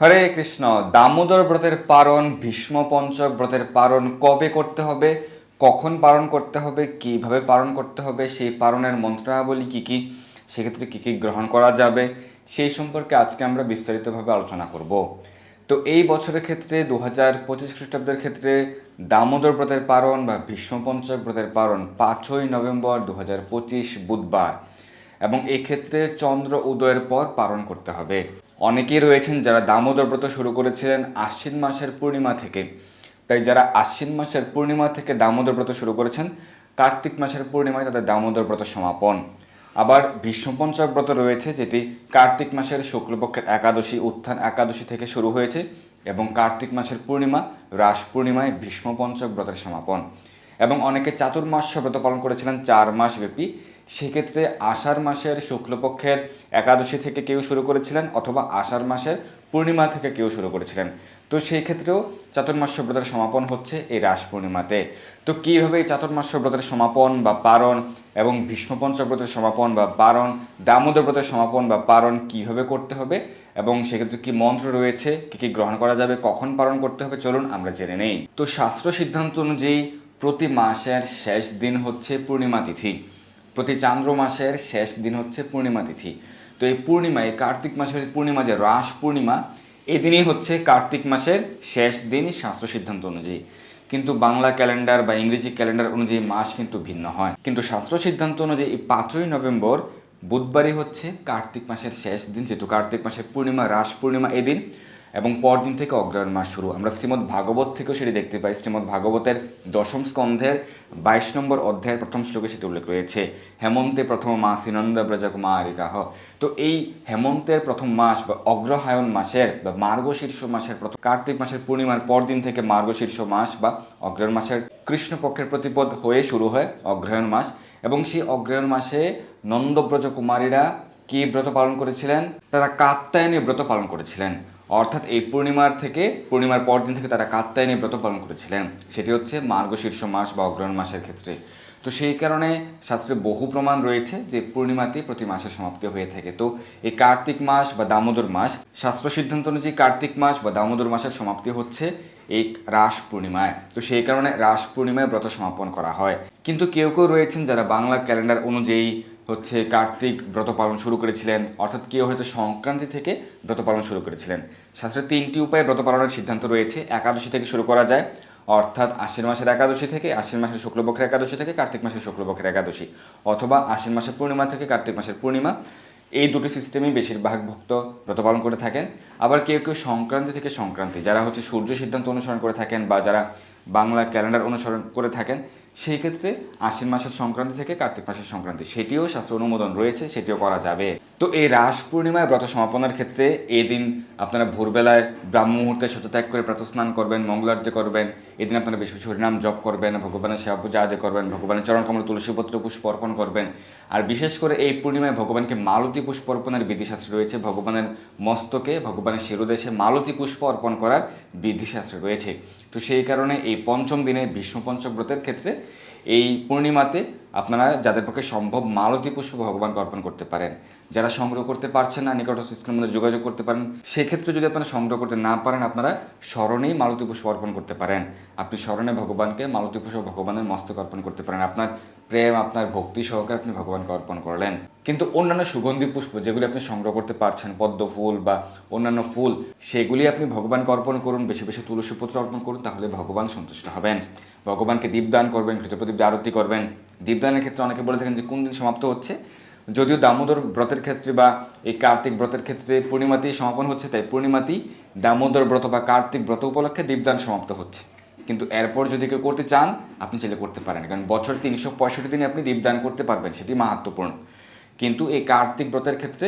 হরে কৃষ্ণ, দামোদর ব্রতের পারণ, ভীষ্ম পঞ্চক ব্রতের পারণ কবে করতে হবে? কখন পালন করতে হবে? কীভাবে পালন করতে হবে? সেই পালনের মন্ত্রাবলী কী কী? সেক্ষেত্রে কী কী গ্রহণ করা যাবে? সেই সম্পর্কে আজকে আমরা বিস্তারিতভাবে আলোচনা করব। তো এই বছরের ক্ষেত্রে দু হাজার পঁচিশ খ্রিস্টাব্দের ক্ষেত্রে দামোদর ব্রতের পারণ বা ভীষ্ম পঞ্চক ব্রতের পারণ পাঁচই নভেম্বর দু হাজার পঁচিশ বুধবার এবং এক্ষেত্রে চন্দ্র উদয়ের পর পালন করতে হবে। অনেকেই রয়েছেন যারা দামোদর ব্রত শুরু করেছিলেন আশ্বিন মাসের পূর্ণিমা থেকে। তাই যারা আশ্বিন মাসের পূর্ণিমা থেকে দামোদর ব্রত শুরু করেছেন, কার্তিক মাসের পূর্ণিমায় তাদের দামোদর ব্রত সমাপন। আবার ভীষ্মপঞ্চক ব্রত রয়েছে, যেটি কার্তিক মাসের শুক্লপক্ষের একাদশী, উত্থান একাদশী থেকে শুরু হয়েছে এবং কার্তিক মাসের পূর্ণিমা, রাস পূর্ণিমায় ভীষ্মপঞ্চক ব্রতের সমাপন। এবং অনেকে চাতুর্মাস্য ব্রত পালন করেছিলেন চার মাস ব্যাপী সেক্ষেত্রে আষাঢ় মাসের শুক্লপক্ষের একাদশী থেকে কেউ শুরু করেছিলেন অথবা আষাঢ় মাসের পূর্ণিমা থেকে কেউ শুরু করেছিলেন। তো সেই ক্ষেত্রেও চাতুর্মাস্য ব্রতের সমাপন হচ্ছে এই রাস পূর্ণিমাতে। তো কীভাবে এই চাতুর্মাস্য ব্রতের সমাপন বা পারণ এবং ভীষ্মপঞ্চ ব্রতের সমাপন বা পারণ, দামোদর ব্রতের সমাপন বা পারণ কীভাবে করতে হবে এবং সেক্ষেত্রে কি মন্ত্র রয়েছে, কী কী গ্রহণ করা যাবে, কখন পালন করতে হবে, চলুন আমরা জেনে নেই। তো শাস্ত্র সিদ্ধান্ত অনুযায়ী প্রতি মাসের শেষ দিন হচ্ছে পূর্ণিমা তিথি। প্রতি চান্দ্র মাসের শেষ দিন হচ্ছে পূর্ণিমা তিথি। তো এই পূর্ণিমা, এই কার্তিক মাসের পূর্ণিমা যে রাস পূর্ণিমা, এই দিনই হচ্ছে কার্তিক মাসের শেষ দিন শাস্ত্র সিদ্ধান্ত অনুযায়ী। কিন্তু বাংলা ক্যালেন্ডার বা ইংরেজি ক্যালেন্ডার অনুযায়ী মাস কিন্তু ভিন্ন হয়। কিন্তু শাস্ত্র সিদ্ধান্ত অনুযায়ী এই পাঁচই নভেম্বর বুধবারই হচ্ছে কার্তিক মাসের শেষ দিন, যেহেতু কার্তিক মাসের পূর্ণিমা, রাস পূর্ণিমা এদিন। এবং পরদিন থেকে অগ্রহায়ণ মাস শুরু। আমরা শ্রীমদ্ ভাগবত থেকেও সেটি দেখতে পাই। শ্রীমদ্ ভাগবতের দশম স্কন্ধের বাইশ নম্বর অধ্যায়ের প্রথম শ্লোকে সেটি উল্লেখ রয়েছে, হেমন্তে প্রথম মাস হিনন্দ ব্রজকুমারিকাহ। তো এই হেমন্তের প্রথম মাস বা অগ্রহায়ণ মাসের বা মার্গশীর্ষ মাসের প্রথম কার্তিক মাসের পূর্ণিমার পরদিন থেকে মার্গশীর্ষ মাস বা অগ্রহায়ণ মাসের কৃষ্ণপক্ষের প্রতিপদ হয়ে শুরু হয় অগ্রহায়ণ মাস। এবং সেই অগ্রহায়ণ মাসে নন্দব্রজ কুমারীরা কি ব্রত পালন করেছিলেন? তারা কাত্তায়নী ব্রত পালন করেছিলেন। অর্থাৎ এই পূর্ণিমার থেকে, পূর্ণিমার পরদিন থেকে তারা কাত্তায়নী ব্রত পালন করেছিলেন। সেটি হচ্ছে মার্গ শীর্ষ মাস বা অগ্রহণ মাসের ক্ষেত্রে। তো সেই কারণে শাস্ত্রে বহু প্রমাণ রয়েছে যে পূর্ণিমাতেই প্রতি মাসের সমাপ্তি হয়ে থাকে। তো এই কার্তিক মাস বা দামোদর মাস, শাস্ত্র সিদ্ধান্ত অনুযায়ী কার্তিক মাস বা দামোদর মাসের সমাপ্তি হচ্ছে এই রাস পূর্ণিমায়। তো সেই কারণে রাস পূর্ণিমায় ব্রত সমাপন করা হয়। কিন্তু কেউ কেউ রয়েছেন যারা বাংলা ক্যালেন্ডার অনুযায়ী হচ্ছে কার্তিক ব্রত পালন শুরু করেছিলেন, অর্থাৎ কেউ হয়তো সংক্রান্তি থেকে ব্রত পালন শুরু করেছিলেন। শাস্ত্রে তিনটি উপায়ে ব্রত পালনের সিদ্ধান্ত রয়েছে। একাদশী থেকে শুরু করা যায়, অর্থাৎ আশ্বিন মাসের একাদশী থেকে, আশ্বিন মাসের শুক্লপক্ষের একাদশী থেকে, কার্তিক মাসের শুক্লপক্ষের একাদশী, অথবা আশ্বিন মাসের পূর্ণিমা থেকে কার্তিক মাসের পূর্ণিমা। এই দুটি সিস্টেমেই বেশিরভাগ ভক্ত ব্রত পালন করে থাকেন। আবার কেউ কেউ সংক্রান্তি থেকে সংক্রান্তি, যারা হচ্ছে সূর্য সিদ্ধান্ত অনুসরণ করে থাকেন বা যারা বাংলা ক্যালেন্ডার অনুসরণ করে থাকেন সেই ক্ষেত্রে আশ্বিন মাসের সংক্রান্তি থেকে কার্তিক মাসের সংক্রান্তি, সেটিও শাস্ত্র অনুমোদন রয়েছে, সেটিও করা যাবে। তো এই রাস পূর্ণিমায় ব্রত সমাপনের ক্ষেত্রে এই দিন আপনারা ভোরবেলায় ব্রাহ্ম মুহূর্তে শতত্যাগ করে প্রাতস্নান করবেন মঙ্গলারতি করবেন এদিন আপনারা বেশি বেশি হরিনাম জপ করবেন, ভগবানের সেবা পূজা আদি করবেন, ভগবানের চরণ কমল তুলসীপত্র পুষ্প অর্পণ করবেন। আর বিশেষ করে এই পূর্ণিমায় ভগবানকে মালতী পুষ্প অর্পণের বিধিশাস্ত্র রয়েছে, ভগবানের মস্তকে, ভগবানের শিরোদেশে মালতী পুষ্প অর্পণ করার বিধিশাস্ত্র রয়েছে। তো সেই কারণে এই পঞ্চম দিনে ভীষ্ম পঞ্চম ব্রতের ক্ষেত্রে এই পূর্ণিমাতে আপনারা যাদের পক্ষে সম্ভব মালতী পুষ্প ভগবানকে অর্পণ করতে পারেন। যারা সংগ্রহ করতে পারছেন না, নিকটস্থ স্কুলের মধ্যে যোগাযোগ করতে পারেন, সেক্ষেত্রে যদি আপনারা সংগ্রহ করতে না পারেন, আপনারা স্মরণেই মালতী পুষ্প অর্পণ করতে পারেন। আপনি স্মরণে ভগবানকে মালতী পুষ্প ভগবানের মস্তক অর্পণ করতে পারেন। আপনার প্রেম, আপনার ভক্তি সহকারে আপনি ভগবানকে অর্পণ করলেন। কিন্তু অন্যান্য সুগন্ধি পুষ্প যেগুলি আপনি সংগ্রহ করতে পারছেন, পদ্ম ফুল বা অন্যান্য ফুল, সেগুলি আপনি ভগবানকে অর্পণ করুন, বেশি বেশি তুলসীপত্র অর্পণ করুন, তাহলে ভগবান সন্তুষ্ট হবেন। ভগবানকে দীপদান করবেন দিয়ে আরতি করবেন। দীপদানের ক্ষেত্রে অনেকে বলে থাকেন যে, কোন দিন সমাপ্ত হচ্ছে? যদিও দামোদর ব্রতের ক্ষেত্রে বা এই কার্তিক ব্রতের ক্ষেত্রে পূর্ণিমাতেই সমাপন হচ্ছে, তাই পূর্ণিমাতেই দামোদর ব্রত বা কার্তিক ব্রত উপলক্ষে দীপদান সমাপ্ত হচ্ছে। কিন্তু এরপর যদি কেউ করতে চান, আপনি চাইলে করতে পারেন। কারণ বছর তিনশো পঁয়ষট্টি দিনে আপনি দীপদান করতে পারবেন, সেটি মাহাত্মপূর্ণ কিন্তু এই কার্তিক ব্রতের ক্ষেত্রে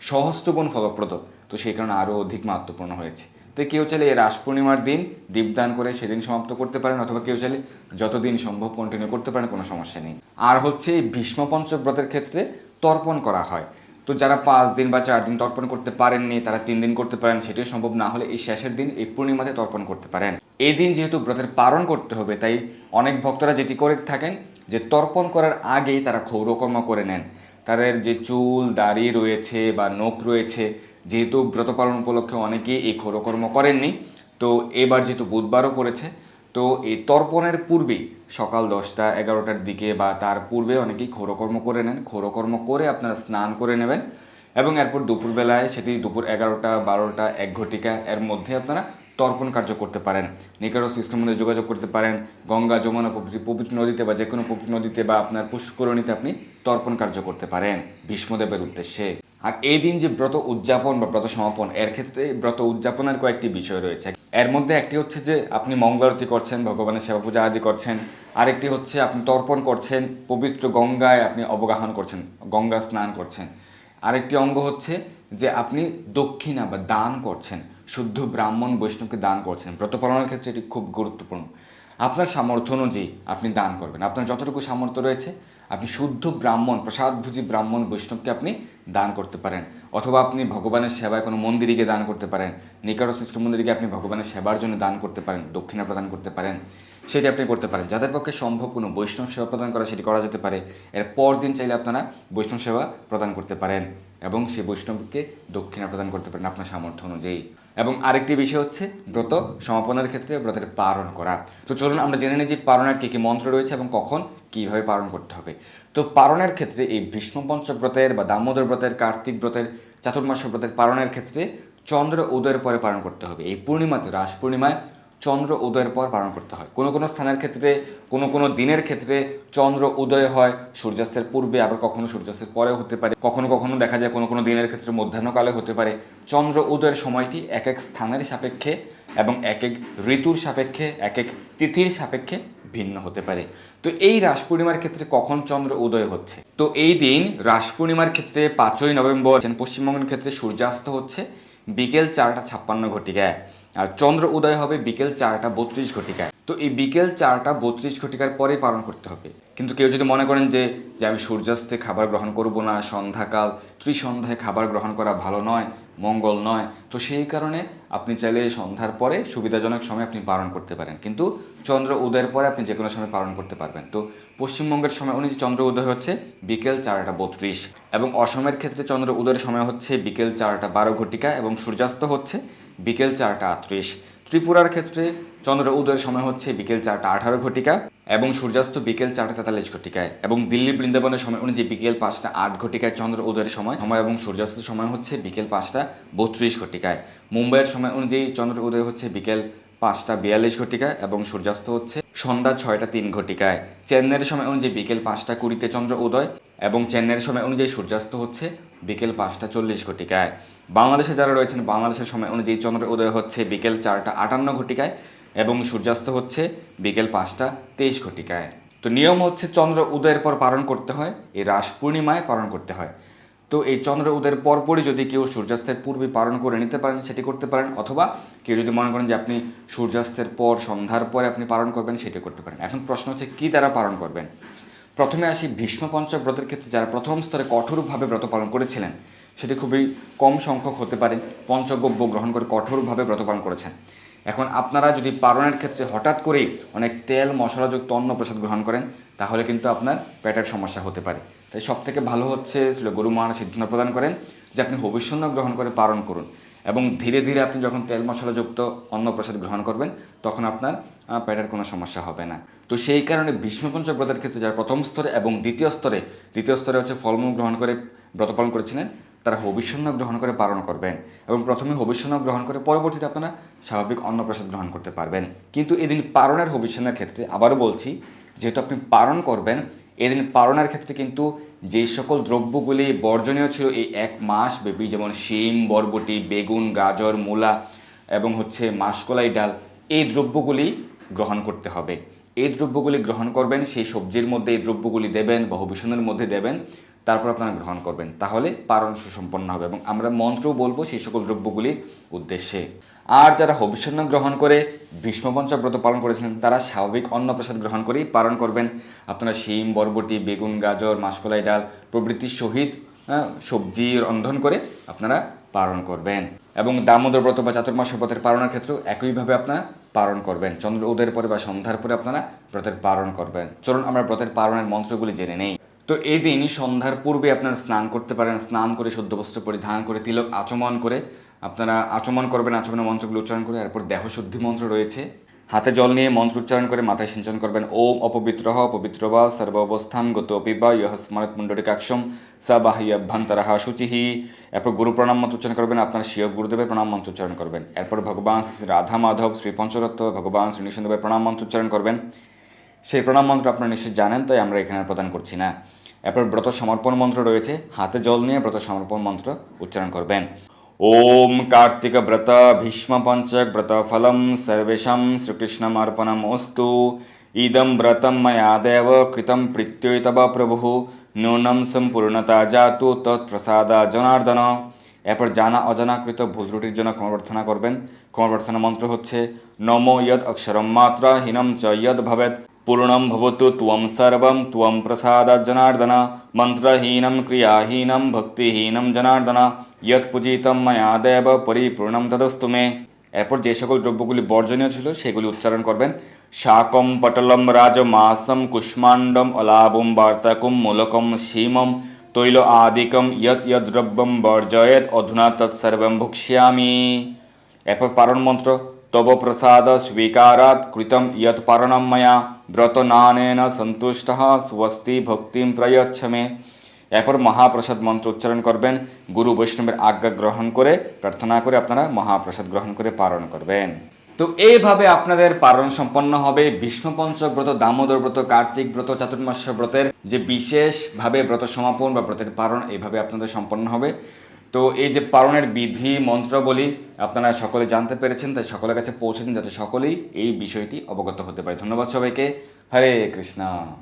সহস্রগুণ ফলপ্রদ, তো সেই কারণে আরও অধিক মাহাত্মপূর্ণ হয়েছে। তো কেউ চাইলে এই রাস পূর্ণিমার দিন দীপদান করে সেদিন সমাপ্ত করতে পারেন অথবা কেউ চাইলে যতদিন সম্ভব কন্টিনিউ করতে পারেন, কোনো সমস্যা নেই। আর হচ্ছে এই ভীষ্ম পঞ্চক ব্রতের ক্ষেত্রে তর্পণ করা হয়। তো যারা পাঁচ দিন বা চার দিন তর্পণ করতে পারেননি, তারা তিন দিন করতে পারেন, সেটিও সম্ভব না হলে এই শেষের দিন এই পূর্ণিমাতে তর্পণ করতে পারেন। এই দিন যেহেতু ব্রতের পালন করতে হবে, তাই অনেক ভক্তরা যেটি করে থাকেন যে তর্পণ করার আগেই তারা ক্ষৌরকর্ম করে নেন। তাদের যে চুল, দাড়ি রয়েছে বা নখ রয়েছে যেহেতু ব্রত পালন উপলক্ষে অনেকেই এই ক্ষরকর্ম করেননি, তো এবার যেহেতু বুধবারও পড়েছে, তো এই তর্পণের পূর্বেই সকাল দশটা এগারোটার দিকে বা তার পূর্বে অনেকেই ক্ষৌরকর্ম করে নেন। ক্ষৌরকর্ম করে আপনারা স্নান করে নেবেন এবং এরপর দুপুরবেলায় সেটি দুপুর এগারোটা, বারোটা, এক ঘটিকা এর মধ্যে আপনারা তর্পণ কার্য করতে পারেন। নিকট সিস্টেম মধ্যে যোগাযোগ করতে পারেন। গঙ্গা, যমুনা প্রভৃতি পবিত্র নদীতে বা যে কোনো পবিত্র নদীতে বা আপনার পুষ্করণীতে আপনি তর্পণ কার্য করতে পারেন। ভীষ্মদেবের উদ্দেশ্যে। আর এই দিন যে ব্রত উদযাপন বা ব্রত সমাপন, এর ক্ষেত্রে ব্রত উদযাপনের কয়েকটি বিষয় রয়েছে। এর মধ্যে একটি হচ্ছে যে আপনি মঙ্গলারতি করছেন, ভগবানের সেবা পূজা আদি করছেন। আরেকটি হচ্ছে আপনি তর্পণ করছেন, পবিত্র গঙ্গায় আপনি অবগাহন করছেন, গঙ্গা স্নান করছেন। আরেকটি অঙ্গ হচ্ছে যে আপনি দক্ষিণা বা দান করছেন, শুদ্ধ ব্রাহ্মণ বৈষ্ণবকে দান করছেন। ব্রত পালনের ক্ষেত্রে এটি খুব গুরুত্বপূর্ণ। আপনার সামর্থ্য অনুযায়ী আপনি দান করবেন। আপনার যতটুকু সামর্থ্য রয়েছে আপনি শুদ্ধ ব্রাহ্মণ, প্রসাদভুজি ব্রাহ্মণ বৈষ্ণবকে আপনি দান করতে পারেন। অথবা আপনি ভগবানের সেবায় কোনো মন্দিরে গিয়ে দান করতে পারেন। নিকটস্থ মন্দিরে আপনি ভগবানের সেবার জন্য দান করতে পারেন, দক্ষিণা প্রদান করতে পারেন, সেটি আপনি করতে পারেন। যাদের পক্ষে সম্ভব কোনো বৈষ্ণব সেবা প্রদান করা সেটি করা যেতে পারে। এর পর দিন চাইলে আপনারা বৈষ্ণব সেবা প্রদান করতে পারেন এবং সেই বৈষ্ণবকে দক্ষিণা প্রদান করতে পারেন আপনার সামর্থ্য অনুযায়ী। এবং আরেকটি বিষয় হচ্ছে ব্রত সমাপনের ক্ষেত্রে ব্রতের পালন করা। তো চলুন আমরা জেনে নিই যে পালনের কী কী মন্ত্র রয়েছে এবং কখন কীভাবে পালন করতে হবে। তো পালনের ক্ষেত্রে এই ভীষ্ম পঞ্চব্রতের বা দামোদর ব্রতের, কার্তিক ব্রতের, চাতুর্মাস ব্রতের পালনের ক্ষেত্রে চন্দ্র উদয়ের পরে পালন করতে হবে। এই পূর্ণিমাতে, রাস পূর্ণিমায় চন্দ্র উদয়ের পর পালন করতে হয়। কোনো কোনো স্থানের ক্ষেত্রে, কোনো কোনো দিনের ক্ষেত্রে চন্দ্র উদয় হয়, সূর্যাস্তের পূর্বে, আবার কখনো সূর্যাস্তের পরেও হতে পারে। কখনো কখনো দেখা যায় কোনো কোনো দিনের ক্ষেত্রে মধ্যাহ্নকালে হতে পারে। চন্দ্র উদয়ের সময়টি এক এক স্থানের সাপেক্ষে এবং এক এক ঋতুর সাপেক্ষে, এক এক তিথির সাপেক্ষে ভিন্ন হতে পারে। তো এই রাস পূর্ণিমার ক্ষেত্রে কখন চন্দ্র উদয় হচ্ছে? তো এই দিন রাস পূর্ণিমার ক্ষেত্রে পাঁচই নভেম্বর, পশ্চিমবঙ্গের ক্ষেত্রে সূর্যাস্ত হচ্ছে। বিকেল চারটা ছাপ্পান্ন ঘটিকায়। আর চন্দ্র উদয় হবে বিকেল চারটা বত্রিশ ঘটিকায়। তো এই বিকেল চারটা বত্রিশ ঘটিকার পরেই পালন করতে হবে। কিন্তু কেউ যদি মনে করেন যে যে আমি সূর্যাস্তে খাবার গ্রহণ করব না, সন্ধ্যাকাল, ত্রিসন্ধ্যায় খাবার গ্রহণ করা ভালো নয়, মঙ্গল নয়, তো সেই কারণে আপনি চাইলে সন্ধ্যার পরে সুবিধাজনক সময় আপনি পালন করতে পারেন। কিন্তু চন্দ্র উদয়ের পরে আপনি যে কোনো সময় পালন করতে পারবেন। তো পশ্চিমবঙ্গের সময় অনুযায়ী চন্দ্র উদয় হচ্ছে বিকেল চারটা বত্রিশ। এবং অসমের ক্ষেত্রে চন্দ্র উদয়ের সময় হচ্ছে বিকেল চারটা বারো ঘটিকা এবং সূর্যাস্ত হচ্ছে বিকেল চারটা আটত্রিশ। ত্রিপুরার ক্ষেত্রে চন্দ্র উদয়ের সময় হচ্ছে বিকেল চারটা আঠারো ঘটিকা এবং সূর্যাস্ত বিকেল চারটা তেতাল্লিশ ঘটিকায় এবং দিল্লি বৃন্দাবনের সময় অনুযায়ী বিকেল পাঁচটা আট ঘটিকায় চন্দ্র উদয়ের সময় সময় এবং সূর্যাস্তের সময় হচ্ছে বিকেল পাঁচটা বত্রিশ ঘটিকায়। মুম্বাইয়ের সময় অনুযায়ী চন্দ্র উদয় হচ্ছে বিকেল পাঁচটা বিয়াল্লিশ ঘটিকায় এবং সূর্যাস্ত হচ্ছে সন্ধ্যা ছয়টা তিন ঘটিকায়। চেন্নাইয়ের সময় অনুযায়ী বিকেল পাঁচটা কুড়িতে চন্দ্র উদয় এবং চেন্নাইয়ের সময় অনুযায়ী সূর্যাস্ত হচ্ছে বিকেল পাঁচটা চল্লিশ ঘটিকায়। বাংলাদেশে যারা রয়েছেন, বাংলাদেশের সময় অনুযায়ী চন্দ্র উদয় হচ্ছে বিকেল চারটা আটান্ন ঘটিকায় এবং সূর্যাস্ত হচ্ছে বিকেল পাঁচটা তেইশ ঘটিকায়। তো নিয়ম হচ্ছে চন্দ্র উদয়ের পর পালন করতে হয়, এই রাস পূর্ণিমায় পালন করতে হয়। তো এই চন্দ্র উদয়ের পরপরই যদি কেউ সূর্যাস্তের পূর্বে পালন করে নিতে পারেন, সেটি করতে পারেন, অথবা কেউ যদি মনে করেন যে আপনি সূর্যাস্তের পর, সন্ধ্যার পরে আপনি পালন করবেন, সেটি করতে পারেন। এখন প্রশ্ন হচ্ছে, কী দ্বারা পালন করবেন? প্রথমে আসি ভীষ্ম পঞ্চক ব্রতের ক্ষেত্রে যারা প্রথম স্তরে কঠোরভাবে ব্রত পালন করেছিলেন, সেটি খুবই কম সংখ্যক হতে পারে, পঞ্চগব্য গ্রহণ করে কঠোরভাবে ব্রত পালন করেছেন। এখন আপনারা যদি পালনের ক্ষেত্রে হঠাৎ করেই অনেক তেল, মশলাযুক্ত অন্ন প্রসাদ গ্রহণ করেন, তাহলে কিন্তু আপনার পেটের সমস্যা হতে পারে। তাই সব থেকে ভালো হচ্ছে গুরু মহারাজ সিদ্ধান্ত প্রদান করেন, যে আপনি হবিষ্যন্ন গ্রহণ করে পালন করুন। এবং ধীরে ধীরে আপনি যখন তেল মশলাযুক্ত অন্ন প্রসাদ গ্রহণ করবেন, তখন আপনার পেটের কোনো সমস্যা হবে না। তো সেই কারণে ভীষ্মপঞ্চ ব্রতের ক্ষেত্রে যারা প্রথম স্তরে এবং দ্বিতীয় স্তরে দ্বিতীয় স্তরে হচ্ছে ফলমূল গ্রহণ করে ব্রত পালন করেছিলেন, তারা হবিষ্যন্ন গ্রহণ করে পালন করবেন। এবং প্রথমে হবিষ্যন্ন গ্রহণ করে পরবর্তীতে আপনারা স্বাভাবিক অন্নপ্রসাদ গ্রহণ করতে পারবেন। কিন্তু এদিন পারণের হবিষ্যন্নের ক্ষেত্রে আবারও বলছি, যেহেতু আপনি পালন করবেন এদিন পালনের ক্ষেত্রে কিন্তু যে সকল দ্রব্যগুলি বর্জনীয় ছিল, এই এক মাস ব্যাপী যেমন শিম, বরবটি, বেগুন, গাজর, মূলা এবং হচ্ছে মাসকলাই ডাল, এই দ্রব্যগুলি গ্রহণ করতে হবে। এই দ্রব্যগুলি গ্রহণ করবেন, সেই সবজির মধ্যে এই দ্রব্যগুলি দেবেন বা হবিষণের মধ্যে দেবেন, তারপর আপনারা গ্রহণ করবেন। তাহলে পারণ সুসম্পন্ন হবে এবং আমরা মন্ত্রও বলব সেই সকল দ্রব্যগুলির উদ্দেশ্যে। আর যারা হবিষণ্য গ্রহণ করে ভীষ্মপঞ্চ ব্রত পালন করেছিলেন, তারা স্বাভাবিক অন্নপ্রসাদ গ্রহণ করেই পালন করবেন। আপনারা শিম, বরবটি, বেগুন, গাজর, মাসকলাই ডাল প্রভৃতির সহিত সবজি রন্ধন করে আপনারা পালন করবেন। এবং দামোদর ব্রত বা চাতুর্মাস ব্রতের পালনের ক্ষেত্রেও একইভাবে আপনারা পালন করবেন। চন্দ্র উদয়ের পরে বা সন্ধ্যার পরে আপনারা ব্রতের পালন করবেন। চলুন আমরা ব্রতের পালনের মন্ত্রগুলি জেনে নেই। তো এই দিন সন্ধ্যার পূর্বে আপনারা স্নান করতে পারেন, স্নান করে শুদ্ধ বস্ত্র পরিধান করে তিলক আচমন করে আপনারা আচমন করবেন আচমনের মন্ত্রগুলো উচ্চারণ করে এরপর দেহ শুদ্ধি মন্ত্র রয়েছে। হাতে জল নিয়ে মন্ত্র উচ্চারণ করে মাথায় সিঞ্চন করবেন। ওম অপবিত্র পবিত্র বা সর্ব অবস্থান গত অপিবা ইহ স্মরত মুন্ডরিকাক্ষম সা বাহি অভ্যন্তরহ শুচিহি। এরপর গুরু প্রণাম মন্ত্র উচ্চারণ করবেন, আপনার শিব গুরুদেবের প্রণাম মন্ত্র উচ্চারণ করবেন। এরপর ভগবান শ্রী রাধা মাধব, শ্রী পঞ্চরত্ন, ভগবান শ্রী নৃসিংহদেবের প্রণাম মন্ত্র উচ্চারণ করবেন। সেই প্রণাম মন্ত্র আপনারা নিশ্চয়ই জানেন, তাই আমরা এখানে প্রদান করছি না। এরপর ব্রত সমর্পণ মন্ত্র রয়েছে, হাতে জল নিয়ে ব্রত সমর্পণ মন্ত্র উচ্চারণ করবেন। ফলম সর্বেশাম শ্রীকৃষ্ণম অর্পণম অস্তু। ইদম ব্রতম ময়া দেব কৃতম প্রীত্যৈ তব প্রভু। নূনম সম্পূর্ণতা জাতু তৎপ্রসাদা জনার্দন। এরপর জানা অজানাকৃত ভুল ত্রুটির জন্য ক্ষমা প্রার্থনা করবেন। ক্ষমা প্রার্থনা মন্ত্র হচ্ছে, নম ইয়দ অক্ষরম মাত্রা হীনম চ ইয়দ ভবেত পূর্ণম ভবতু ত্বম সর্বম ত্বম প্রসাদ জনার্দন। মন্ত্রহীনম ক্রিয়াহীনম ভক্তিহীনম জনার্দন। ইয়ৎ পূজিতম ময়া দেব পরিপূর্ণম তদস্তু মে। এরপর যে সকল দ্রব্যগুলি বর্জনীয় ছিল, সেগুলি উচ্চারণ করবেন। শাকম পটলম রাজমাসম কুষ্মাণ্ডম অলাবম বার্তাকুম মূলকম সীমম তৈল আদিকম ইয়ৎ ইয়ৎ দ্রব্যম বর্জয়েত অধুনা তৎসর্বম ভক্ষ্যামি। এরপর পারণ মন্ত্র, তব প্রসাদ স্বীকারাত কৃতম ইয়ৎ পারণম ময়া ব্রত নানেন সন্তুষ্ট স্বস্তি ভক্তিম প্রয়চ্ছ মে এরপর মহাপ্রসাদ মন্ত্র উচ্চারণ করবেন। গুরু বৈষ্ণবের আজ্ঞা গ্রহণ করে, প্রার্থনা করে আপনারা মহাপ্রসাদ গ্রহণ করে পালন করবেন। তো এইভাবে আপনাদের পালন সম্পন্ন হবে। বিষ্ণু পঞ্চক ব্রত, দামোদর ব্রত, কার্তিক ব্রত, চাতুর্মাস্য ব্রতের যে বিশেষভাবে ব্রত সমাপন বা ব্রতের পালন, এইভাবে আপনাদের সম্পন্ন হবে। তো এই যে পালনের বিধি, মন্ত্রাবলী আপনারা সকলে জানতে পেরেছেন, তাই সকলের কাছে পৌঁছে দিন যাতে সকলেই এই বিষয়টি অবগত হতে পারে। ধন্যবাদ সবাইকে। হরে কৃষ্ণা।